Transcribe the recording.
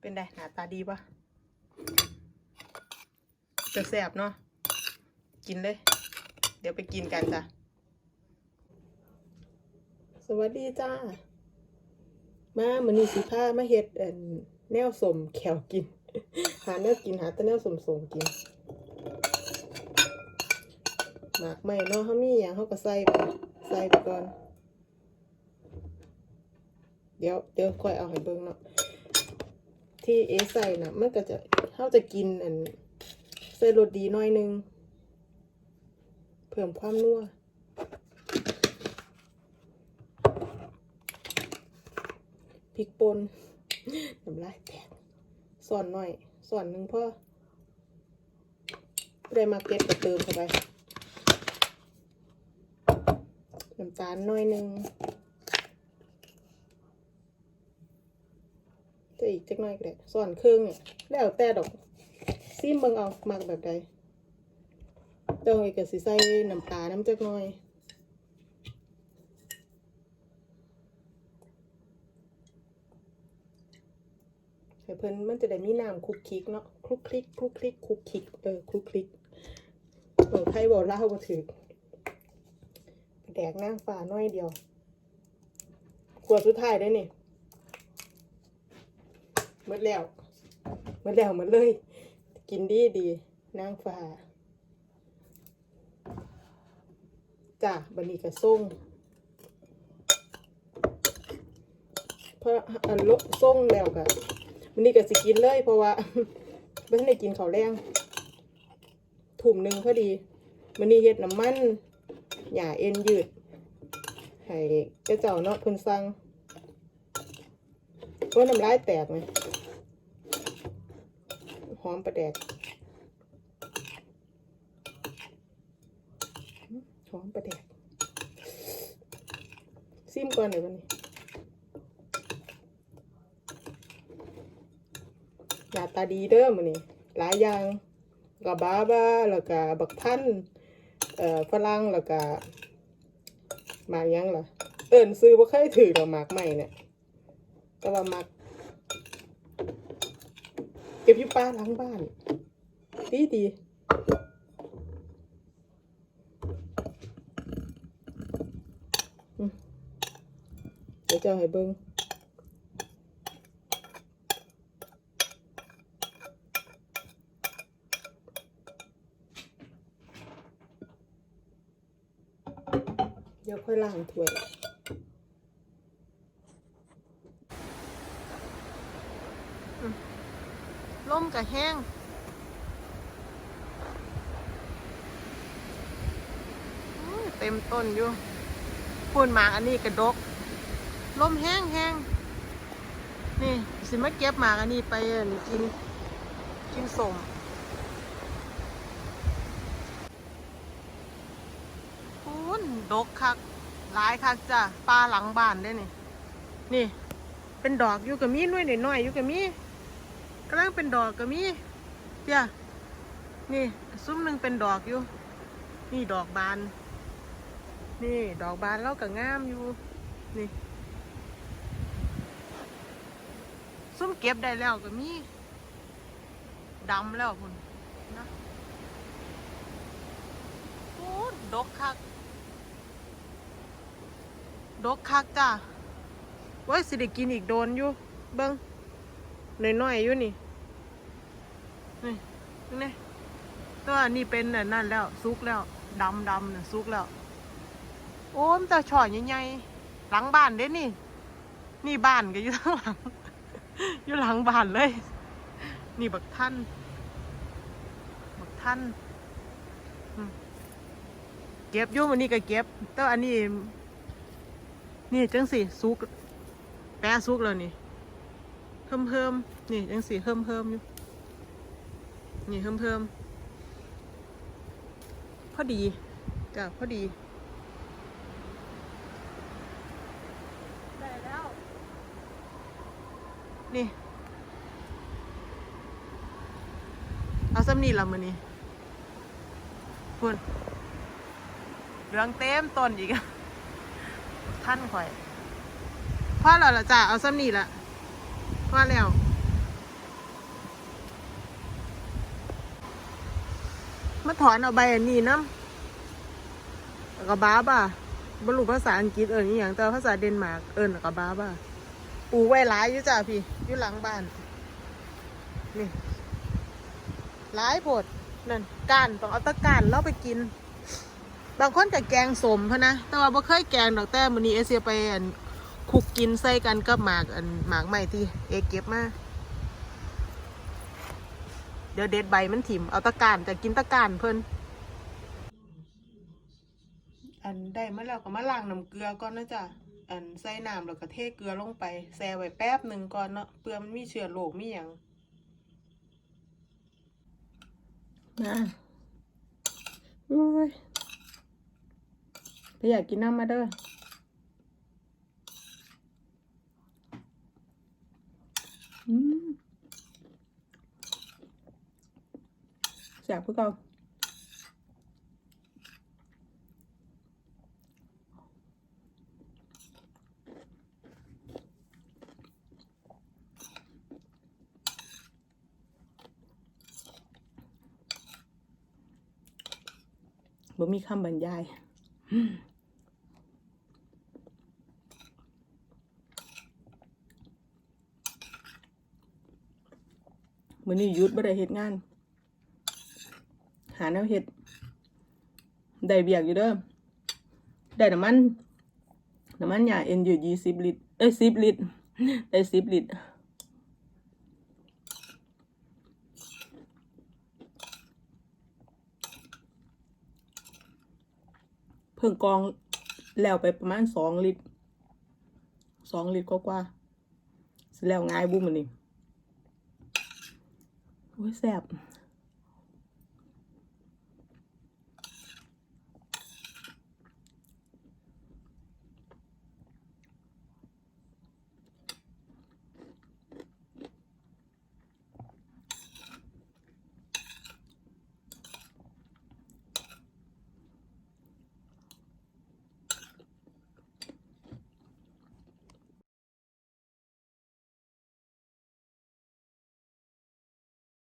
เป็นไงหน้าตาดีปะจะแสบเนาะ กินเลย เดี๋ยวไปกินกันจ้ะ สวัสดีจ้า มามือนี้สิพามาเฮ็ดเนแนวสมแขวกิน หาแนวกินหาแต่แนวสมสมกิน หมากไม่เนาะเขามีอย่างเขาก็ใส่ไปใส่ไปก่อน เดี๋ยวเดี๋ยวค่อยเอาให้เบิ่งเนาะ ที่เอใส่น่ะมันก็จะเข้าจะกินอันใส่รสดีหน้อยหนึง เพิ่มความนัวพริกป่นน้ำลายแตกส่วนหน่อย ส่วนหนึ่งพ่อได้มาเก็ตก็เติมเข้าไปน้ำตาลหน่อยหนึ่ง จะอีกจักหน่อยก็ได้ส่วนเครื่องเนี่ยแล้วแต่ดอกซิมเบิ่งเอามากแบบใดเจ้าอีกก็สิใส่น้ำตาลน้ำจักหน่อยให้เพิ่นมันจะได้มีน้ำคลุกคลิกเนาะคลุกคลิกคลุกคลิกคลุกคลิกเออคลุกคลิกเออไทยบอกเล่าบ่ถึงแดกนางฟ้าน้อยเดียวขวดสุดท้ายได้นี่ มดแล้วมดแล้วหมดเลย กินดีดีนางฟ้าจ้ะบันนี้ก็ส่งเพราะอันโลส่งแล้วก็วันนี้ก็สิกินเลย เพราะว่าไม่ได้กินข้าวแรงถุ่มหนึ่งพอดีวันนี้เฮ็ดน้ำมันหย่าเอ็นยืดให้เจ้าเจ้าเนาะเพิ่นสั่งเพราะน้ำลายแตกไหม หอมประแดกหอมประแดกซิมก่อนเดี๋ยวันนี้หน้าตาดีเด้อมื้อนี้หลายอย่างกับบาบาแล้วก็บักพันเอ่อฝรั่งแล้วก็หมากยังล่ะ เอิ้นซื้อบ่เคยถือดอกหมากใหม่เนี่ย แต่ว่าหมาก ก็บอยู่ป่าหลังบ้าน ดีดีเดี๋ยวจะให้เบิ่งเดี๋ยวค่อยล้างถ้วยล่ม กับแห้งเต็มต้นอยู่พูนหมากอันนี้กระดกลมแห้งแห้งนี่สิมาเก็บหมากอันนี้ไปกินกินสมพูนดกคักหลายคักจ้ะปลาหลังบ้านได้นี่ นี่ เป็นดอกอยู่กับมีน่วยหน่อยๆอยู่กับมี กำลังเป็นดอกกับมีเจ้านี่ซุ้มหนึ่งเป็นดอกอยู่ นี่ดอกบาน นี่ดอกบานแล้วก็งามอยู่ นี่ ซุ้มเก็บได้แล้วก็มีดำแล้วคุณนะโอ้ดกคัก ดกคักจ้าไว้สิได้กินอีกโดนอยู่ เบิ้ง น้อยๆอยู่นี่นี่นี่ตัวนี้เป็นน่ะนั่นแล้วซุกแล้วดำดำน่ะซุกแล้ว โอ้มนแต่ช่อใหญ่ๆหลังบ้านเด้นี่ นี่บ้านก็อยู่ข้างหลังอยู่หลังบ้านเลย นี่บักท่านบักท่านเก็บยู่วันนี้ก็เก็บแต่ว่าอันนี้ นี่จังสิซุก แปะซุกแล้วนี่ เพิ่มเพิ่มนี่จังสิเพิ่มเพิ่มอยู่ นี่เพิ่มเพิ่มพอดีจ้ะพอดี ได้แล้ว นี่ เอาซ้ำนี่ละมือนี้พุ่นเหลืองเต็มต้นอีกอะท่านข่อยพ่อเราละจ้ะเอาซ้ำนี่ละ พอแล้วมาถอนเอาใบอันนี้นะกระบ้าบ่าบรรลุภาษาอังกฤษเอิญอย่างแต่ภาษาเดนมาร์กเอิญกับบ้าบ่าปลูกไว้หลายอยู่จ้าพี่อยู่หลังบ้านนี่หลายผดนั่นก้านต้องเอาตะก้านแล้วไปกิน บางคนกับแกงสมพะนะแต่ว่าไม่เคยแกงดอกแต้มันนี้เอเซียไป คุกกินใส่กันกับหมากอันหมากใหม่ที่เอเก็บมาเดี๋ยวเด็ดใบมันถิ่มเอาตะการจะกินตะการเพิ่นอันได้มาแล้วก็มาล้างน้ำเกลือก่อนนะจ๊ะอันใส่น้ำแล้วก็เทเกลือลงไปแช่ไว้แป๊บหนึ่งก่อนเนาะเพื่อมันมีเชื้อโรคมีหยังนะอุ้ยไปอยากกินน้ำมาเด้ออืม แสบเพื่อเก่าบ่มีคำบรรยายมือนี้ยุดบ่ได้เฮ็ดงาน หาแนวเฮ็ดได้เบียกอยู่เด้อได้น้ำมันน้ำมันยาเอ็นอยู่ยี่สิบลิตรเอ้ยสิบลิตรได้สิบลิตรเพิ่งกองแล้วไปประมาณสองลิตรสองลิตรกว่าๆสิแล้วง่ายบุ้มมันนี่โอ้ยแสบ